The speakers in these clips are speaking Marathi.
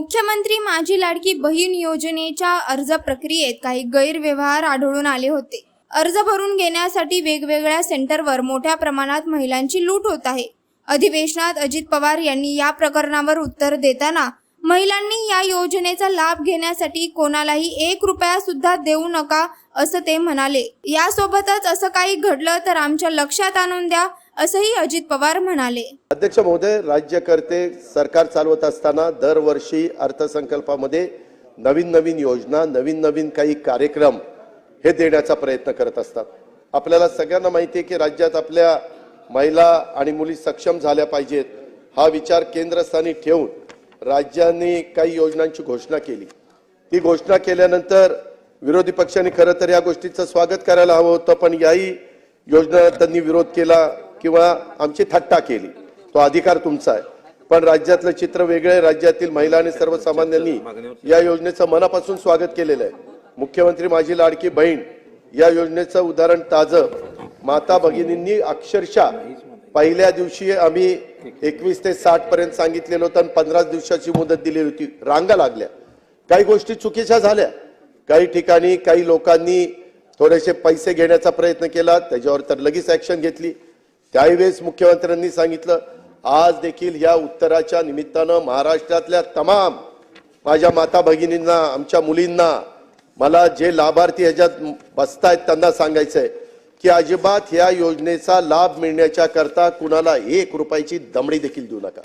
मुख्यमंत्री माझी लाडकी बहीण योजनेच्या अर्ज प्रक्रियेत काही गैरव्यवहार आढळून आले होते. अर्ज भरून घेण्यासाठी वेगवेगळ्या सेंटरवर मोठ्या प्रमाणात महिलांची लूट होत आहे. अधिवेशनात अजित पवार यांनी या प्रकरणावर उत्तर देताना महिलांनी या योजनेचा लाभ घेण्यासाठी कोणालाही एक रुपया सुद्धा देऊ नका असं ते म्हणाले. यासोबतच असं काही घडलं तर आमच्या लक्षात आणून द्या असंही अजित पवार म्हणाले. अध्यक्ष महोदय राज्यकर्ते सरकार चालवत असताना दरवर्षी अर्थसंकल्पामध्ये नवीन नवीन योजना नवीन नवीन काही कार्यक्रम हे देण्याचा प्रयत्न करत असतात. आपल्याला सगळ्यांना माहिती आहे की राज्यात आपल्या महिला आणि मुली सक्षम झाल्या पाहिजेत हा विचार केंद्रस्थानी ठेवून राज्यांनी काही योजनांची घोषणा केली. ती घोषणा केल्यानंतर विरोधी पक्षांनी खरं तर या गोष्टीचं स्वागत करायला हवं होतं पण याही योजना त्यांनी विरोध केला. किंवा आमची थट्टा केली. तो अधिकार तुमचा आहे. पण राज्यातलं चित्र वेगळं आहे. राज्यातील महिला आणि सर्वसामान्यांनी या योजनेचं मनापासून स्वागत केलेलं आहे. मुख्यमंत्री माझी लाडकी बहीण या योजनेचं उदाहरण ताजं. माता भगिनींनी अक्षरशः पहिल्या दिवशी आम्ही एकवीस ते साठ पर्यंत सांगितलेलं होतं आणि पंधरा दिवसाची मुदत दिली होती. रांगा लागल्या. काही गोष्टी चुकीच्या झाल्या. काही ठिकाणी काही लोकांनी थोडेसे पैसे घेण्याचा प्रयत्न केला. त्याच्यावर तर लगेच ऍक्शन घेतली. त्यावेळेस मुख्यमंत्र्यांनी सांगितलं आज देखील या उत्तराच्या निमित्तानं महाराष्ट्रातल्या तमाम माझ्या माता भगिनींना आमच्या मुलींना मला जे लाभार्थी ह्याच्यात बसतायत त्यांना सांगायचंय की अजिबात ह्या योजनेचा लाभ मिळण्याच्या करता कुणाला एक रुपयाची दमडी देखील देऊ नका.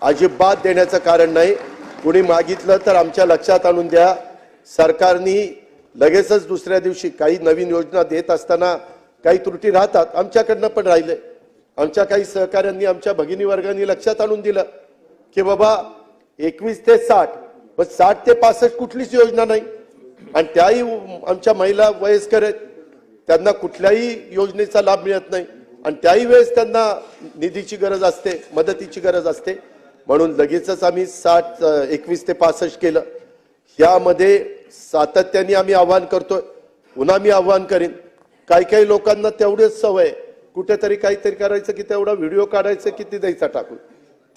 अजिबात देण्याचं कारण नाही. कुणी मागितलं तर आमच्या लक्षात आणून द्या. सरकारनी लगेचच दुसऱ्या दिवशी काही नवीन योजना देत असताना काही त्रुटी राहतात. आमच्याकडनं पण राहिले आमच्या काही सहकाऱ्यांनी आमच्या भगिनी वर्गांनी लक्षात आणून दिलं की बाबा एकवीस ते साठ पण साठ ते पासष्ट कुठलीच योजना नाही. आणि त्याही आमच्या महिला वयस्कर आहेत त्यांना कुठल्याही योजनेचा लाभ मिळत नाही. आणि त्याही वेळेस त्यांना निधीची गरज असते मदतीची गरज असते. म्हणून लगेचच आम्ही साठ एकवीस ते पासष्ट केलं. यामध्ये सातत्याने आम्ही आव्हान करतोय. पुन्हा मी आव्हान करीन. काही काही लोकांना तेवढेच सवय आहे. कुठेतरी काहीतरी करायचं की तेवढा व्हिडिओ काढायचं की ते द्यायचा टाकून.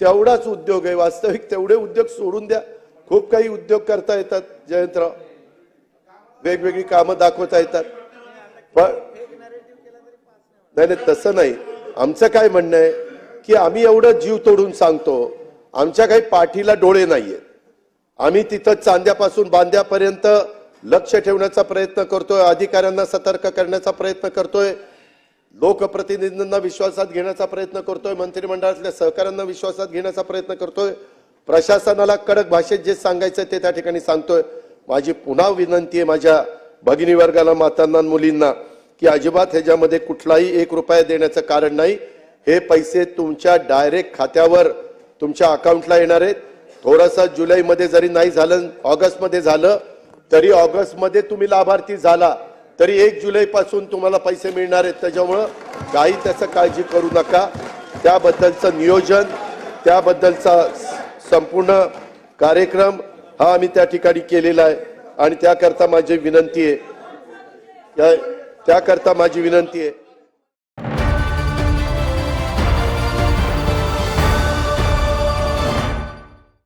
तेवढाच उद्योग आहे वास्तविक तेवढे उद्योग सोडून द्या. खूप काही उद्योग करता येतात जयंतराव. वेगवेगळी कामं दाखवता येतात. पण नाही नाही तसं नाही. आमचं काय म्हणणं आहे की आम्ही एवढं जीव तोडून सांगतो आमच्या काही पाठीला डोळे नाहीयेत. आम्ही तिथं चांद्यापासून बांद्यापर्यंत लक्ष ठेवण्याचा प्रयत्न करतोय अधिकाऱ्यांना सतर्क करण्याचा प्रयत्न करतोय. लोकप्रतिनिधींना विश्वासात घेण्याचा प्रयत्न करतोय मंत्रिमंडळातल्या सहकाऱ्यांना विश्वासात घेण्याचा प्रयत्न करतोय. प्रशासनाला कडक भाषेत जे सांगायचं ते त्या ठिकाणी सांगतोय. माझी पुन्हा विनंती आहे माझ्या भगिनी वर्गाला मातांना मुलींना की अजिबात ह्याच्यामध्ये कुठलाही एक रुपया देण्याचं कारण नाही. हे पैसे तुमच्या डायरेक्ट खात्यावर तुमच्या अकाउंटला येणार आहेत. थोडंसं जुलैमध्ये जरी नाही झालं ऑगस्टमध्ये झालं तरी ऑगस्टमध्ये तुम्ही लाभार्थी झाला. तरी एक जुलैपासून तुम्हाला पैसे मिळणार आहेत. त्याच्यामुळं काही त्याचं काळजी करू नका. त्याबद्दलचं नियोजन त्याबद्दलचा संपूर्ण कार्यक्रम हा आम्ही त्या ठिकाणी केलेला आहे. आणि त्याकरता माझी विनंती आहे. त्या- त्याकरता माझी विनंती आहे.